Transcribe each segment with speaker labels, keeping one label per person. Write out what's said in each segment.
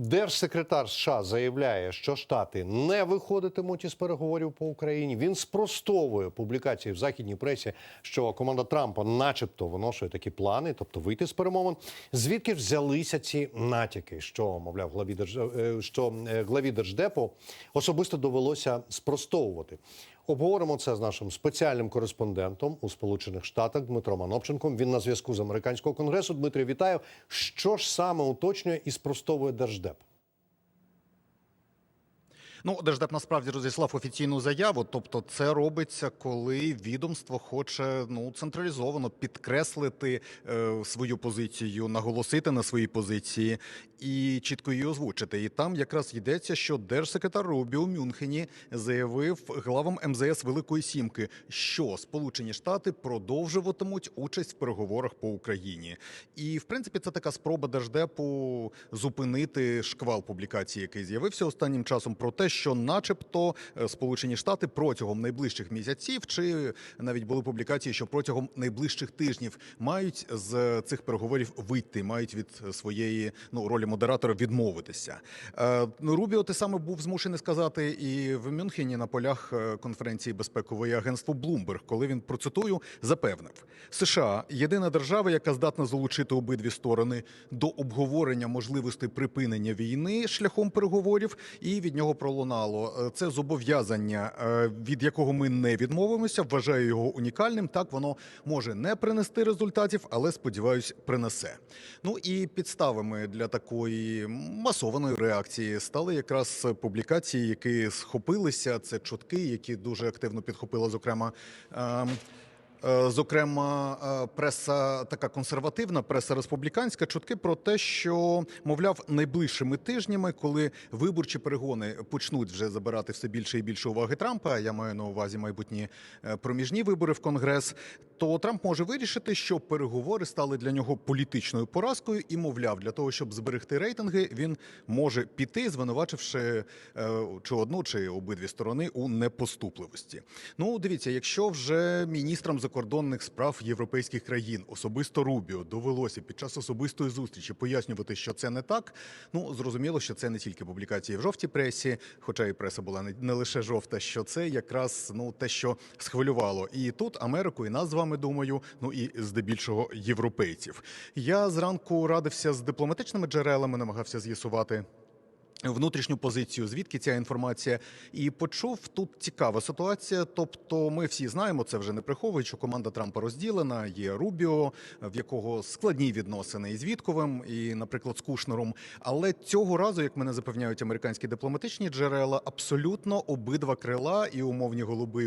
Speaker 1: Держсекретар США заявляє, що штати не виходитимуть із переговорів по Україні. Він спростовує публікації в західній пресі, що команда Трампа, начебто, виношує такі плани, тобто вийти з перемовин. Звідки взялися ці натяки? Що мовляв, главі держ... е, що е, главі держдепу особисто довелося спростовувати. Обговоримо це з нашим спеціальним кореспондентом у Сполучених Штатах Дмитром Анопченком. Він на зв'язку з американського конгресу. Дмитрий, вітаю. Що ж саме уточнює і спростовує держдеп?
Speaker 2: Ну, держдеп насправді розіслав офіційну заяву. Тобто, це робиться, коли відомство хоче ну централізовано підкреслити е, свою позицію, наголосити на своїй позиції і чітко її озвучити. І там якраз йдеться, що держсекретар Рубі у Мюнхені заявив главам МЗС Великої Сімки, що Сполучені Штати продовжуватимуть участь в переговорах по Україні. І в принципі, це така спроба держдепу зупинити шквал публікацій, який з'явився останнім часом, про те, що, начебто, е, Сполучені Штати протягом найближчих місяців, чи навіть були публікації, що протягом найближчих тижнів мають з цих переговорів вийти, мають від своєї ну ролі модератора відмовитися. Е, ну, Рубіо те саме був змушений сказати і в Мюнхені на полях е, конференції безпекової агентства Bloomberg, коли він процитую запевнив: США єдина держава, яка здатна залучити обидві сторони до обговорення можливостей припинення війни шляхом переговорів, і від нього пролунало е, це зобов'язання, е, від якого ми не відмовимося. Вважаю його унікальним. Так воно може не принести результатів, але сподіваюсь, принесе. Ну і підставами для такої масованої реакції стали якраз публікації, які схопилися. Це чутки, які дуже активно підхопила, зокрема. Е, Зокрема, е, преса така консервативна, преса республіканська, чутки про те, що мовляв, найближчими тижнями, коли виборчі перегони почнуть вже забирати все більше і більше уваги Трампа. Я маю на увазі майбутні е, проміжні вибори в Конгрес. То Трамп може вирішити, що переговори стали для нього політичною поразкою, і мовляв, для того, щоб зберегти рейтинги, він може піти, звинувачивши е, чи одну, чи обидві сторони у непоступливості. Ну, дивіться, якщо вже міністрам закордонних справ європейських країн особисто Рубіо довелося під час особистої зустрічі пояснювати, що це не так. Ну зрозуміло, що це не тільки публікації в жовтій пресі, хоча і преса була не, не лише жовта, що це якраз ну те, що схвилювало і тут Америку, і нас з вами думаю, ну і здебільшого європейців. Я зранку радився з дипломатичними джерелами, намагався з'ясувати. Внутрішню позицію, звідки ця інформація, і почув тут цікава ситуація. Тобто, ми всі знаємо, це вже не приховують, що команда Трампа розділена. Є Рубіо, в якого складні відносини із Вітковим, і, наприклад, з Кушнером. Але цього разу, як мене запевняють американські дипломатичні джерела, абсолютно обидва крила, і умовні голуби,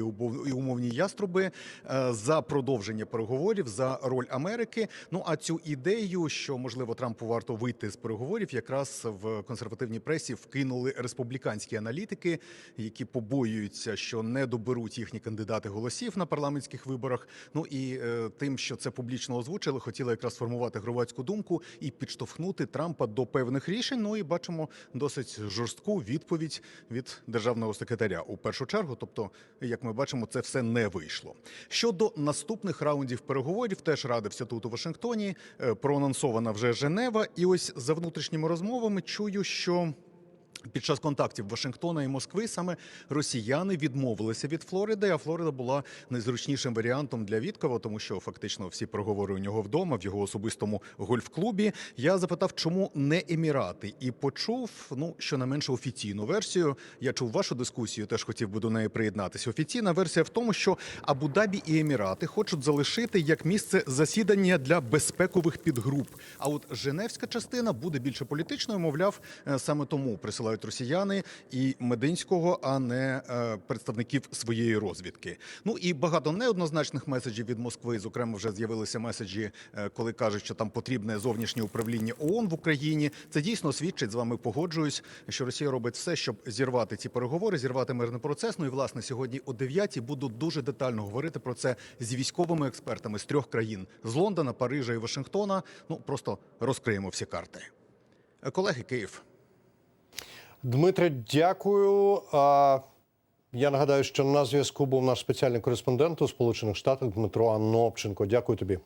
Speaker 2: і умовні яструби е, за продовження переговорів за роль Америки. Ну а цю ідею, що можливо Трампу варто вийти з переговорів, якраз в консервативній пресі вкинули республіканські аналітики, які побоюються, що не доберуть їхні кандидати голосів на парламентських виборах. Ну і е, тим, що це публічно озвучили, хотіли якраз сформувати громадську думку і підштовхнути Трампа до певних рішень. Ну і бачимо досить жорстку відповідь від державного секретаря у першу чергу. Тобто, як ми бачимо, це все не вийшло. Щодо наступних раундів переговорів, теж радився тут у Вашингтоні. Е, Проанонсована вже Женева, і ось за внутрішніми розмовами чую, що. Під час контактів Вашингтона і Москви саме росіяни відмовилися від Флориди, а Флорида була найзручнішим варіантом для Віткова, тому що фактично всі переговори у нього вдома, в його особистому гольф-клубі. Я запитав, чому не Емірати, і почув ну щонайменше офіційну версію. Я чув вашу дискусію, теж хотів би до неї приєднатися. Офіційна версія в тому, що Абу-Дабі і Емірати хочуть залишити як місце засідання для безпекових підгруп. А от Женевська частина буде більше політичною, мовляв, е, саме тому присилають росіяни і Мединського, а не е, представників своєї розвідки. Ну і багато неоднозначних меседжів від Москви. Зокрема, вже з'явилися меседжі, е, коли кажуть, що там потрібне зовнішнє управління ООН в Україні. Це дійсно свідчить з вами. Погоджуюсь, що Росія робить все, щоб зірвати ці переговори, зірвати мирний процес. Ну і власне сьогодні о 9 буду дуже детально говорити про це з військовими експертами з трьох країн: з Лондона, Парижа і Вашингтона. Ну просто розкриємо всі карти. Колеги, Київ.
Speaker 1: Дмитре, дякую. Я нагадаю, що на зв'язку був наш спеціальний кореспондент у Сполучених Штатах Дмитро Анопченко. Дякую тобі.